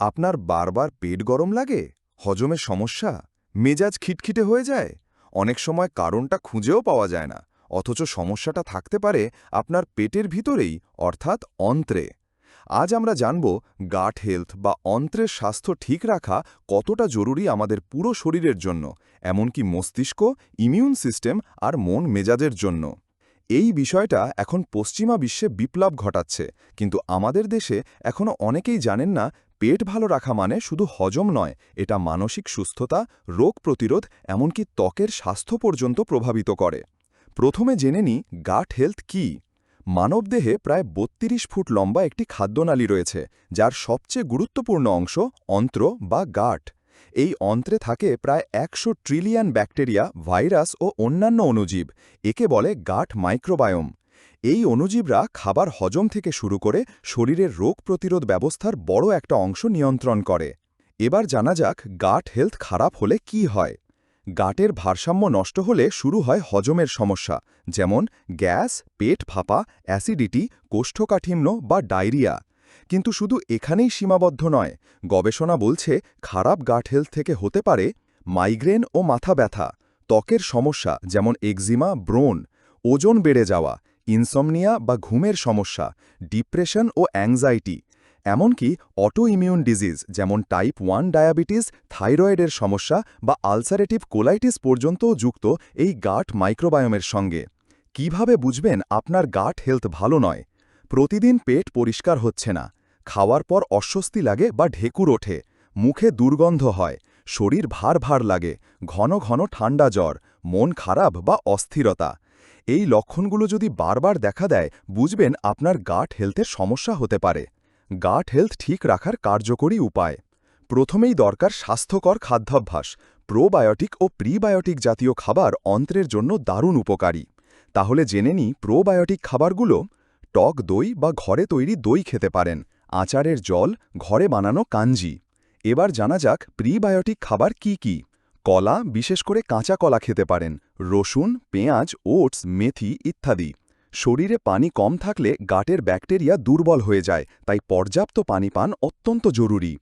আপনার বারবার পেট গরম লাগে? হজমে সমস্যা? মেজাজ খিটখিটে হয়ে যায়? অনেক সময় কারণটা খুঁজেও পাওয়া যায় না, অথচ সমস্যাটা থাকতে পারে আপনার পেটের ভিতরেই, অর্থাৎ অন্ত্রে। আজ আমরা জানব গাট হেলথ বা অন্ত্রের স্বাস্থ্য ঠিক রাখা কতটা জরুরি আমাদের পুরো শরীরের জন্য, এমনকি মস্তিষ্ক ইমিউন সিস্টেম আর মন মেজাজের জন্য। এই বিষয়টা এখন পশ্চিমা বিশ্বে বিপ্লব ঘটাচ্ছে, কিন্তু আমাদের দেশে এখনও অনেকেই জানেন না পেট ভালো রাখা মানে শুধু হজম নয়, এটা মানসিক সুস্থতা, রোগ প্রতিরোধ, এমনকি ত্বকের স্বাস্থ্য পর্যন্ত প্রভাবিত করে। প্রথমে জেনে নি গাট হেলথ কী। মানবদেহে প্রায় ৩২ ফুট লম্বা একটি খাদ্যনালী রয়েছে, যার সবচেয়ে গুরুত্বপূর্ণ অংশ অন্ত্র বা গাট এই অন্ত্রে থাকে প্রায় একশো ট্রিলিয়ন ব্যাকটেরিয়া ভাইরাস ও অন্যান্য অণুজীব, একে বলে গাট মাইক্রোবায়োম এই অণুজীবরা খাবার হজম থেকে শুরু করে শরীরের রোগ প্রতিরোধ ব্যবস্থার বড় একটা অংশ নিয়ন্ত্রণ করে। এবার জানা যাক গাট হেলথ খারাপ হলে কি হয়। গাটের ভারসাম্য নষ্ট হলে শুরু হয় হজমের সমস্যা, যেমন গ্যাস, পেট ফাঁপা, অ্যাসিডিটি, কোষ্ঠকাঠিন্য বা ডায়রিয়া। কিন্তু শুধু এখানেই সীমাবদ্ধ নয়, গবেষণা বলছে খারাপ গাট হেলথ থেকে হতে পারে মাইগ্রেন ও মাথা ব্যথা, ত্বকের সমস্যা, যেমন এক্সিমা ব্রোন ওজন বেড়ে যাওয়া ইনসমনিয়া বা ঘুমের সমস্যা, ডিপ্রেশন ও অ্যাংজাইটি, এমনকি অটো ইমিউন ডিজিজ যেমন টাইপ ওয়ান ডায়াবেটিস, থাইরয়েডের সমস্যা বা আলসারেটিভ কোলাইটিস পর্যন্তও যুক্ত এই গাট মাইক্রোবায়োমের সঙ্গে। কীভাবে বুঝবেন আপনার গাট হেলথ ভালো নয়? প্রতিদিন পেট পরিষ্কার হচ্ছে না, খাওয়ার পর অস্বস্তি লাগে বা ঢেকুর ওঠে, মুখে দুর্গন্ধ হয়, শরীর ভার ভার লাগে, ঘন ঘন ঠান্ডা জ্বর, মন খারাপ বা অস্থিরতা। এই লক্ষণগুলো যদি বারবার দেখা দেয়, বুঝবেন আপনার গাট হেলথের সমস্যা হতে পারে। গাট হেলথ ঠিক রাখার কার্যকরী উপায়। প্রথমেই দরকার স্বাস্থ্যকর খাদ্যাভ্যাস, প্রোবায়োটিক ও প্রিবায়োটিক জাতীয় খাবার অন্ত্রের জন্য দারুণ উপকারী। তাহলে জেনে নিই প্রোবায়োটিক খাবারগুলো টক দই বা ঘরে তৈরি দই খেতে পারেন, আচারের জল, ঘরে বানানো কাঞ্জি। এবার জানা যাক প্রিবায়োটিক খাবার কি কি। কলা, বিশেষ করে কাঁচা কলা খেতে পারেন, রসুন, পেঁয়াজ, ওটস, মেথি ইত্যাদি। শরীরে পানি কম থাকলে গাটের ব্যাকটেরিয়া দুর্বল হয়ে যায়, তাই পর্যাপ্ত পানি পান অত্যন্ত জরুরি।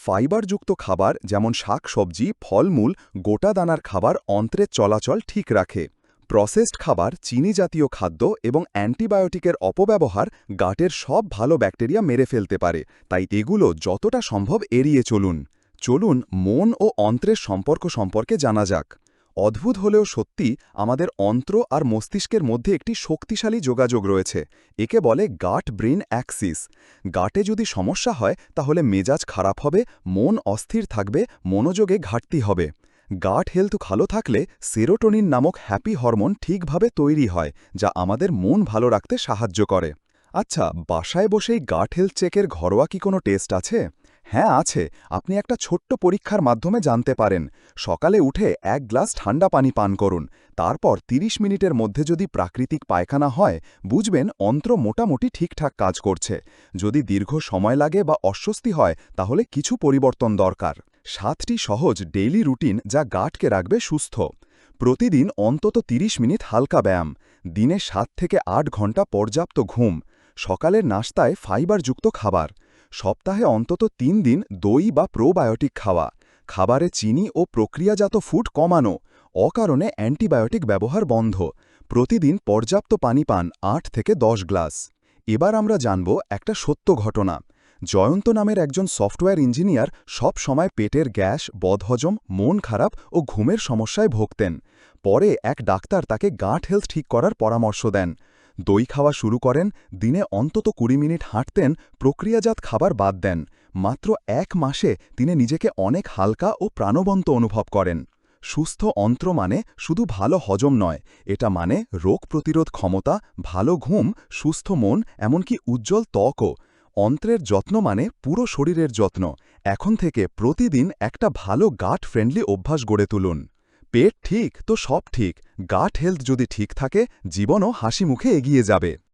ফাইবারযুক্ত খাবার যেমন শাক সবজি ফলমূল, গোটা দানার খাবার অন্ত্রের চলাচল ঠিক রাখে। প্রসেসড খাবার, চিনি জাতীয় খাদ্য এবং অ্যান্টিবায়োটিকের অপব্যবহার গাটের সব ভালো ব্যাকটেরিয়া মেরে ফেলতে পারে, তাই এগুলো যতটা সম্ভব এড়িয়ে চলুন। চলুন মন ও অন্ত্রের সম্পর্ক সম্পর্কে জানা যাক। অদ্ভুত হলেও সত্যি আমাদের অন্ত্র আর মস্তিষ্কের মধ্যে একটি শক্তিশালী যোগাযোগ রয়েছে। একে বলে গাট ব্রেন অ্যাক্সিস। গাটে যদি সমস্যা হয়, তাহলে মেজাজ খারাপ হবে, মন অস্থির থাকবে, মনোযোগে ঘাটতি হবে। গাট হেলথ ভালো থাকলে সেরোটোনিন নামক হ্যাপি হরমোন ঠিকভাবে তৈরি হয়, যা আমাদের মন ভালো রাখতে সাহায্য করে। আচ্ছা বাসায় বসেই গাট হেলথ চেকের ঘরোয়া কি কোনো টেস্ট আছে? হ্যাঁ আছে। আপনি একটা ছোট্ট পরীক্ষার মাধ্যমে জানতে পারেন। সকালে উঠে এক গ্লাস ঠান্ডা পানি পান করুন। তারপর ৩০ মিনিটের মধ্যে যদি প্রাকৃতিক পায়খানা হয়, বুঝবেন অন্ত্র মোটামুটি ঠিকঠাক কাজ করছে। যদি দীর্ঘ সময় লাগে বা অস্বস্তি হয়, তাহলে কিছু পরিবর্তন দরকার। সাতটি সহজ ডেইলি রুটিন যা গাটকে রাখবে সুস্থ। প্রতিদিন অন্তত ৩০ মিনিট হালকা ব্যায়াম। দিনে সাত থেকে আট ঘণ্টা পর্যাপ্ত ঘুম। সকালের নাস্তায় ফাইবারযুক্ত খাবার। সপ্তাহে অন্তত তিন দিন দই বা প্রোবায়োটিক খাওয়া। খাবারে চিনি ও প্রক্রিয়াজাত ফুড কমানো। অকারণে অ্যান্টিবায়োটিক ব্যবহার বন্ধ। প্রতিদিন পর্যাপ্ত পানি পান আট থেকে দশ গ্লাস। এবার আমরা জানব একটা সত্য ঘটনা। জয়ন্ত নামের একজন সফটওয়্যার ইঞ্জিনিয়ার সব সময় পেটের গ্যাস, বদহজম, মন খারাপ ও ঘুমের সমস্যায় ভোগতেন। পরে এক ডাক্তার তাকে গাঁট হেলথ ঠিক করার পরামর্শ দেন। দই খাওয়া শুরু করেন, দিনে অন্তত কুড়ি মিনিট হাঁটতেন, প্রক্রিয়াজাত খাবার বাদ দেন। মাত্র এক মাসে তিনি নিজেকে অনেক হালকা ও প্রাণবন্ত অনুভব করেন। সুস্থ অন্ত্র মানে শুধু ভালো হজম নয়, এটা মানে রোগ প্রতিরোধ ক্ষমতা, ভালো ঘুম, সুস্থ মন, এমনকি উজ্জ্বল ত্বকও। অন্ত্রের যত্ন মানে পুরো শরীরের যত্ন। এখন থেকে প্রতিদিন একটা ভালো গাট ফ্রেন্ডলি অভ্যাস গড়ে তুলুন। পেট ঠিক তো সব ঠিক গাট হেলথ যদি ঠিক থাকে, জীবনও হাসি মুখে এগিয়ে যাবে।